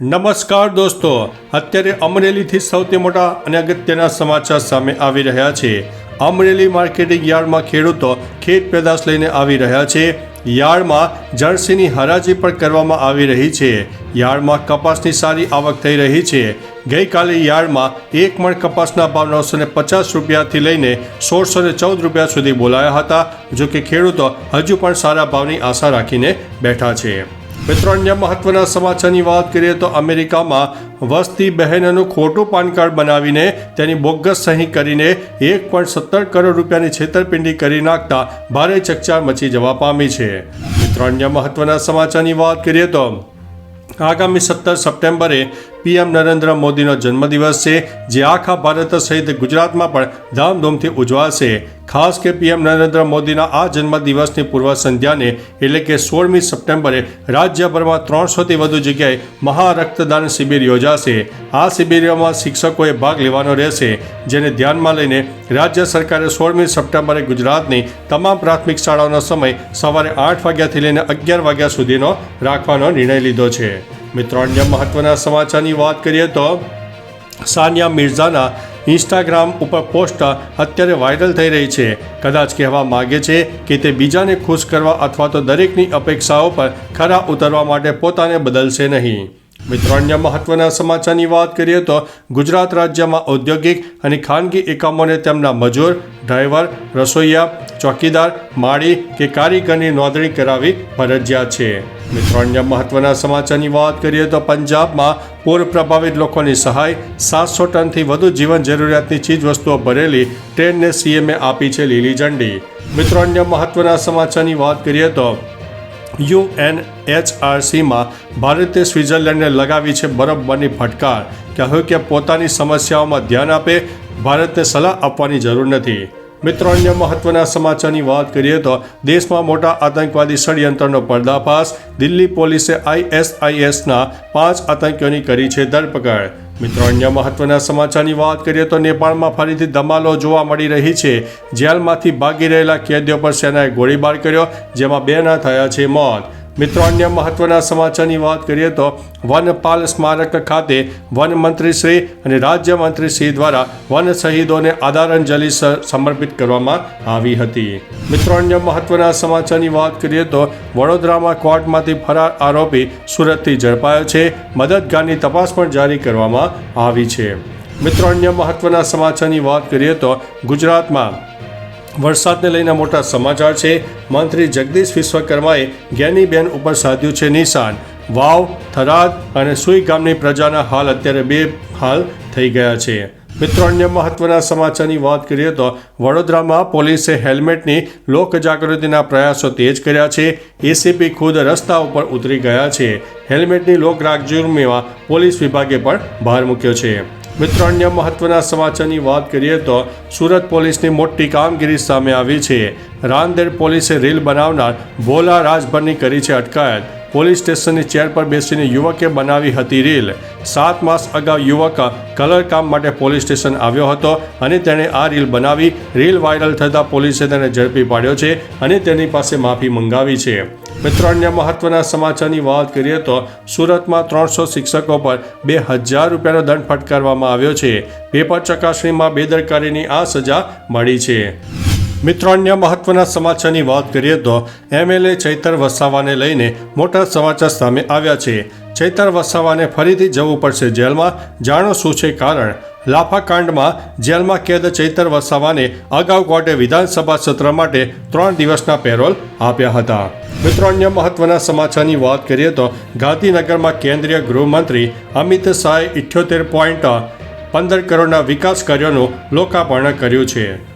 નમસ્કાર દોસ્તો. અત્યારે અમરેલીથી સૌથી મોટા અને અગત્યના સમાચાર સામે આવી રહ્યા છે. અમરેલી માર્કેટિંગ યાર્ડમાં ખેડૂતો ખેત પેદાશ લઈને આવી રહ્યા છે. યાર્ડમાં જર્સીની હરાજી પણ કરવામાં આવી રહી છે. યાર્ડમાં કપાસની સારી આવક થઈ રહી છે. ગઈકાલે યાર્ડમાં એક મણ કપાસના ભાવ નવસો ને પચાસ રૂપિયાથી લઈને સોળસો ને ચૌદ રૂપિયા સુધી બોલાયા હતા જો કે ખેડૂતો હજુ પણ સારા ભાવની આશા રાખીને બેઠા છે. મિત્રો, અન્ય મહત્વના સમાચારની વાત કરીએ તો અમેરિકામાં વસતી બહેનોનું ખોટું પાન કાર્ડ બનાવીને તેની બોગસ સહી કરીને એક પોઈન્ટ સત્તર કરોડ રૂપિયાની છેતરપિંડી કરી નાખતા ભારે ચકચાર મચી જવા પામી છે. મિત્રો, અન્ય મહત્વના સમાચારની વાત કરીએ તો આગામી સત્તર સપ્ટેમ્બરે પીએમ નરેન્દ્ર મોદીનો જન્મદિવસ છે, જે આખા ભારત સહિત ગુજરાતમાં પણ ધામધૂમથી ઉજવાશે. ખાસ કે પીએમ નરેન્દ્ર મોદીના આ જન્મદિવસની પૂર્વ સંધ્યાને એટલે કે સોળમી સપ્ટેમ્બરે રાજ્યભરમાં ત્રણસોથી વધુ જગ્યાએ મહા રક્તદાન શિબિર યોજાશે. આ શિબિરમાં શિક્ષકોએ ભાગ લેવાનો રહેશે, જેને ધ્યાનમાં લઈને રાજ્ય સરકારે સોળમી સપ્ટેમ્બરે ગુજરાતની તમામ પ્રાથમિક શાળાઓનો સમય સવારે આઠ વાગ્યાથી લઈને અગિયાર વાગ્યા સુધીનો રાખવાનો નિર્ણય લીધો છે. મિત્રો, અન્ય મહત્વના સમાચારની વાત કરીએ તો સાનિયા મિર્ઝાના ઇન્સ્ટાગ્રામ ઉપર પોસ્ટ અત્યારે વાયરલ થઈ રહી છે. કદાચ કહેવા માગે છે કે તે બીજાને ખુશ કરવા અથવા તો દરેકની અપેક્ષાઓ પર ખરા ઉતરવા માટે પોતાને બદલશે નહીં. મિત્રો, અન્ય મહત્વના સમાચારની વાત કરીએ તો ગુજરાત રાજ્યમાં ઔદ્યોગિક અને ખાનગી એકમોને તેમના મજૂર, ડ્રાઈવર, રસોઈયા ચોકીદાર માળી કે કારીગરની નોંધણી કરાવવી ફરજિયાત છે. મિત્રો, અન્ય મહત્વના સમાચારની વાત કરીએ તો પંજાબમાં પૂર પ્રભાવિત લોકોની સહાય, સાતસો ટનથી વધુ જીવન જરૂરિયાતની ચીજવસ્તુઓ ભરેલી ટ્રેનને સીએમએ આપી છે લીલી ઝંડી. મિત્રો, અન્ય મહત્વના સમાચારની વાત કરીએ તો યુએનએચઆરસીમાં ભારતે સ્વિટ્ઝરલેન્ડને લગાવી છે બરફબારની ફટકાર કહ્યું કે પોતાની સમસ્યાઓમાં ધ્યાન આપે, ભારતને સલાહ આપવાની જરૂર નથી. મિત્રો, અન્ય મહત્વના સમાચારની વાત કરીએ તો દેશમાં મોટા આતંકવાદી ષડયંત્રનો પર્દાફાશ. દિલ્હી પોલીસે આઈએસઆઈએસના પાંચ આતંકીઓની કરી છે ધરપકડ. મિત્રો, અન્ય મહત્વના સમાચારની વાત કરીએ તો નેપાળમાં ફરીથી ધમાલો જોવા મળી રહી છે. જેલમાંથી ભાગી રહેલા કેદીઓ પર સેનાએ ગોળીબાર કર્યો, જેમાં બેના થયા છે મોત. મિત્રો, અન્ય મહત્વના સમાચારની વાત કરીએ તો વનપાલ સ્મારક ખાતે વન મંત્રીશ્રી અને રાજ્ય મંત્રીશ્રી દ્વારા વન શહીદોને આદરાંજલિ સમર્પિત કરવામાં આવી હતી. મિત્રો, અન્ય મહત્વના સમાચારની વાત કરીએ તો વડોદરામાં કોર્ટમાંથી ફરાર આરોપી સુરતથી ઝડપાયો છે. મદદગારની તપાસ પણ જારી કરવામાં આવી છે. મિત્રો, અન્ય મહત્વના સમાચારની વાત કરીએ તો ગુજરાતમાં વરસાદને લઈને મોટા સમાચાર છે. મંત્રી જગદીશ વિશ્વકર્માએ જ્ઞાનીબેન ઉપર સાધ્યું છે નિશાન. વાવ, થરાદ અને સુઈ ગામની પ્રજાના હાલ અત્યારે બે હાલ થઈ ગયા છે. મિત્રો, અન્ય મહત્વના સમાચારની વાત કરીએ તો વડોદરામાં પોલીસે હેલ્મેટની લોક જાગૃતિના પ્રયાસો તેજ કર્યા છે. એસીપી ખુદ રસ્તા ઉપર ઉતરી ગયા છે. હેલ્મેટની લોક રાખજુર્મીમાં પોલીસ વિભાગે પણ ભાર મૂક્યો છે. મિત્રો, અન્ય મહત્વના સમાચારની વાત કરીએ તો સુરત પોલીસની મોટી કામગીરી સામે આવી છે. રાંદેર પોલીસે રીલ બનાવનાર ભોલા રાજભરની કરી છે અટકાયત. પોલીસ સ્ટેશનની ચેર પર બેસીને યુવકે બનાવી હતી રીલ. સાત માસ અગાઉ યુવક કલર કામ માટે પોલીસ સ્ટેશન આવ્યો હતો અને તેણે આ રીલ બનાવી. રીલ વાયરલ થતાં પોલીસે તેને ઝડપી પાડ્યો છે અને તેની પાસે માફી મંગાવી છે. મિત્રો, અન્ય મહત્વના સમાચારની વાત કરીએ તો સુરતમાં ત્રણસો શિક્ષકો પર બે હજાર રૂપિયાનો દંડ ફટકારવામાં આવ્યો છે. પેપર ચકાસણીમાં બેદરકારીની આ સજા મળી છે. મિત્રો, અન્ય મહત્વના સમાચારની વાત કરીએ તો એમએલએ ચૈતર વસાવાને લઈને મોટા સમાચાર સામે આવ્યા છે. ચૈતર વસાવાને ફરીથી જવું પડશે જેલમાં. જાણો શું છે કારણ? લાફાકાંડમાં જેલમાં કેદ ચૈતર વસાવાને અગાઉ કોર્ટે વિધાનસભા સત્ર માટે ત્રણ દિવસના પેરોલ આપ્યા હતા. મિત્રો, અન્ય મહત્વના સમાચારની વાત કરીએ તો ગાંધીનગરમાં કેન્દ્રીય ગૃહમંત્રી અમિત શાહે ઇઠ્યોતેર પોઈન્ટ પંદર કરોડના વિકાસ કાર્યોનું લોકાર્પણ કર્યું છે.